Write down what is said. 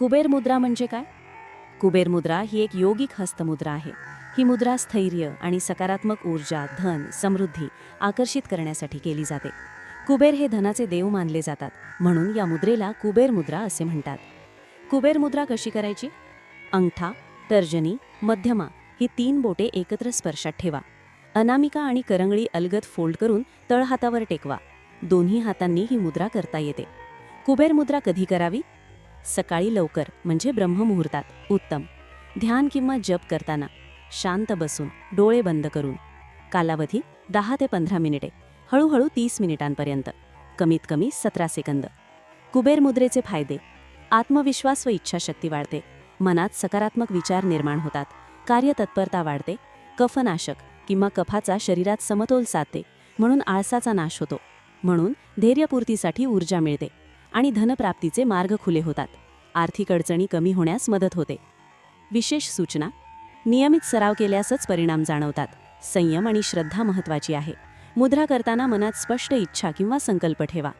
कुबेर मुद्रा म्हणजे काय? कुबेर मुद्रा ही एक योगिक हस्तमुद्रा आहे. ही मुद्रा स्थैर्य आणि सकारात्मक ऊर्जा धन समृद्धी आकर्षित करण्यासाठी केली जाते. कुबेर हे धनाचे देव मानले जातात म्हणून या मुद्रेला कुबेर मुद्रा असे म्हणतात. कुबेर मुद्रा कशी करायची? अंगठा तर्जनी मध्यमा ही तीन बोटे एकत्र स्पर्शात ठेवा. अनामिका आणि करंगळी अलगद फोल्ड करून तळहातावर टेकवा. दोन्ही हातांनी ही मुद्रा करता येते. कुबेर मुद्रा कधी करावी? सकाळी लवकर म्हणजे ब्रह्ममुहूर्तात. उत्तम. ध्यान किंवा जप करताना शांत बसून डोळे बंद करून. कालावधी दहा ते पंधरा मिनिटे हळूहळू तीस मिनिटांपर्यंत कमीत कमी सतरा सेकंद. कुबेर मुद्रेचे फायदे. आत्मविश्वास व इच्छाशक्ती वाढते. मनात सकारात्मक विचार निर्माण होतात. कार्यतत्परता वाढते. कफनाशक किंवा कफाचा शरीरात समतोल साधते. म्हणून आळसाचा नाश होतो. म्हणून धैर्यपूर्तीसाठी ऊर्जा मिळते. आणि धनप्राप्तीचे मार्ग खुले होतात. आर्थिक अडचणी कमी होण्यास मदत होते. विशेष सूचना. नियमित सराव केल्यासच परिणाम जाणवतात. संयम आणि श्रद्धा महत्त्वाची आहे. मुद्रा करताना मनात स्पष्ट इच्छा किंवा संकल्प ठेवा.